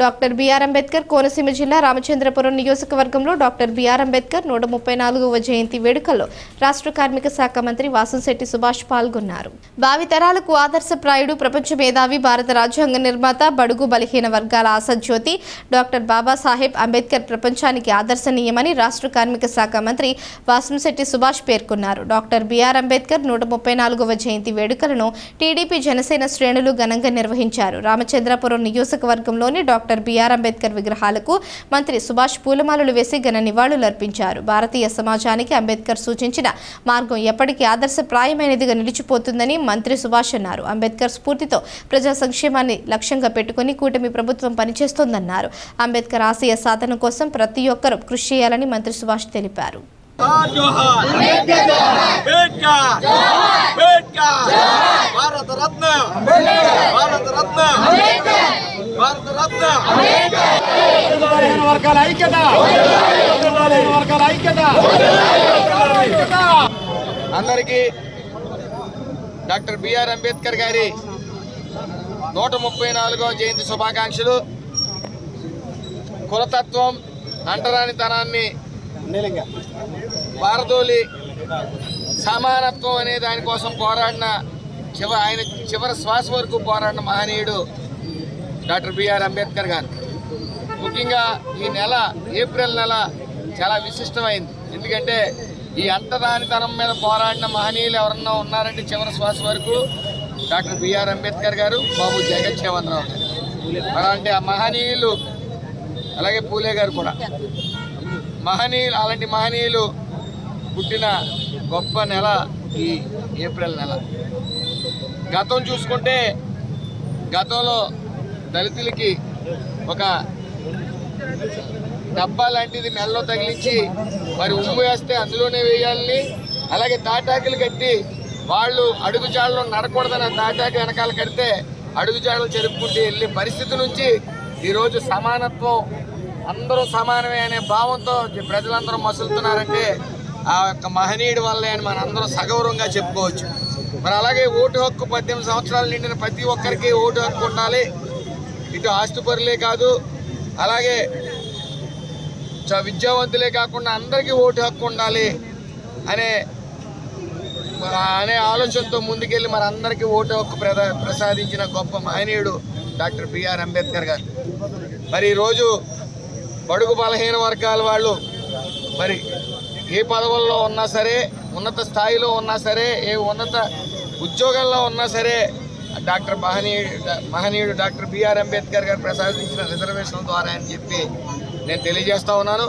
Doctor BR Ambedkar Konaseema జిల్లా రామచంద్రపురం నియోజకవర్గంలో doctor BR Ambedkar నూట ముప్పై నాలుగవ జయంతి వేడుకల్లో రాష్ట్ర కార్మిక శాఖ మంత్రి వాసంశెట్టి సుభాష్ పాల్గొన్నారు. భావితరాలకు ఆదర్శప్రాయుడు ప్రపంచ మేధావి భారత రాజ్యాంగ నిర్మాత బడుగు బలహీన వర్గాల ఆసజ్యోతి డాక్టర్ బాబాసాహెబ్ అంబేద్కర్ ప్రపంచానికి ఆదర్శనీయమని రాష్ట్ర కార్మిక శాఖ మంత్రి వాసంశెట్టి సుభాష్ పేర్కొన్నారు. డాక్టర్ బిఆర్ అంబేద్కర్ నూట ముప్పై నాలుగవ జయంతి వేడుకలను టీడీపీ జనసేన శ్రేణులు ఘనంగా నిర్వహించారు. రామచంద్రపురం నియోజకవర్గంలోని డాక్టర్ డాక్టర్ బిఆర్ అంబేద్కర్ విగ్రహాలకు మంత్రి సుభాష్ పూలమాలలు వేసి ఘన నివాళులర్పించారు భారతీయ సమాజానికి అంబేద్కర్ సూచించిన మార్గం ఎప్పటికీ ఆదర్శప్రాయమైనదిగా నిలిచిపోతుందని మంత్రి సుభాష్ అన్నారు అంబేద్కర్ స్ఫూర్తితో ప్రజా సంక్షేమాన్ని లక్ష్యంగా పెట్టుకుని కూటమి ప్రభుత్వం పనిచేస్తోందన్నారు అంబేద్కర్ ఆశయ సాధన కోసం ప్రతి ఒక్కరూ కృషి చేయాలని మంత్రి సుభాష్ తెలిపారు భారత రత్న భారత రత్న వర్గాల ఐక్యత. వర్గాల ఐక్యత ఐక్యత. అందరికీ డాక్టర్ బిఆర్ అంబేద్కర్ గారి నూట ముప్పై నాలుగో జయంతి శుభాకాంక్షలు. కులతత్వం అంటరానితనాన్ని పారదోలి సమానత్వం అనే దానికోసం పోరాడిన చివ ఆయన చివరి శ్వాస వరకు పోరాడిన మహనీయుడు డాక్టర్ బిఆర్ అంబేద్కర్ గారు. ముఖ్యంగా ఈ నెల ఏప్రిల్ నెల చాలా విశిష్టమైంది. ఎందుకంటే ఈ అంటరానితనం మీద పోరాడిన మహనీయులు ఎవరన్నా ఉన్నారంటే చివరి శ్వాస వరకు డాక్టర్ బిఆర్ అంబేద్కర్ గారు బాబు జగన్ రావు గారు. అలాంటి ఆ మహనీయులు అలాగే పూలే గారు కూడా. మహనీయులు అలాంటి మహనీయులు పుట్టిన గొప్ప నెల ఈ ఏప్రిల్ నెల. గతం చూసుకుంటే గతంలో దళితులకి ఒక డబ్బా లాంటిది మెల్లో తగిలించి మరి ఉమ్ము వేస్తే అందులోనే వేయాలని అలాగే తాటాకులు కట్టి వాళ్ళు అడుగుజాడలు నడకూడదని తాటాకు వెనకాల కడితే అడుగుజాడలు జరుపుకుంటూ వెళ్ళే పరిస్థితి నుంచి ఈరోజు సమానత్వం అందరూ సమానమే అనే భావంతో ప్రజలందరూ మసులుతున్నారంటే ఆ యొక్క మహనీయుడి వల్లే అని మనందరం సగౌరవంగా చెప్పుకోవచ్చు. మరి అలాగే ఓటు హక్కు పద్దెనిమిది సంవత్సరాలు నిండిన ప్రతి ఒక్కరికి ఓటు హక్కు ఉండాలి. ఇటు ఆస్తుపరులే కాదు అలాగే చ- విద్యావంతులే కాకుండా అందరికీ ఓటు హక్కు ఉండాలి అనే అనే ఆలోచనతో ముందుకెళ్ళి మరి అందరికీ ఓటు హక్కు ప్రసాదించిన గొప్ప మహనీయుడు డాక్టర్ బిఆర్ అంబేద్కర్ గారు. మరి ఈరోజు బడుగు బలహీన వర్గాల వాళ్ళు మరి ఏ పదవుల్లో ఉన్నా సరే ఉన్నత స్థాయిలో ఉన్నా సరే ఏ ఉన్నత ఉద్యోగాల్లో ఉన్నా సరే డాక్టర్ మహనీయుడు మహనీయుడు డాక్టర్ బిఆర్ అంబేద్కర్ గారు ప్రసాదించిన రిజర్వేషన్ ద్వారా అని చెప్పి నేను తెలియజేస్తా ఉన్నాను.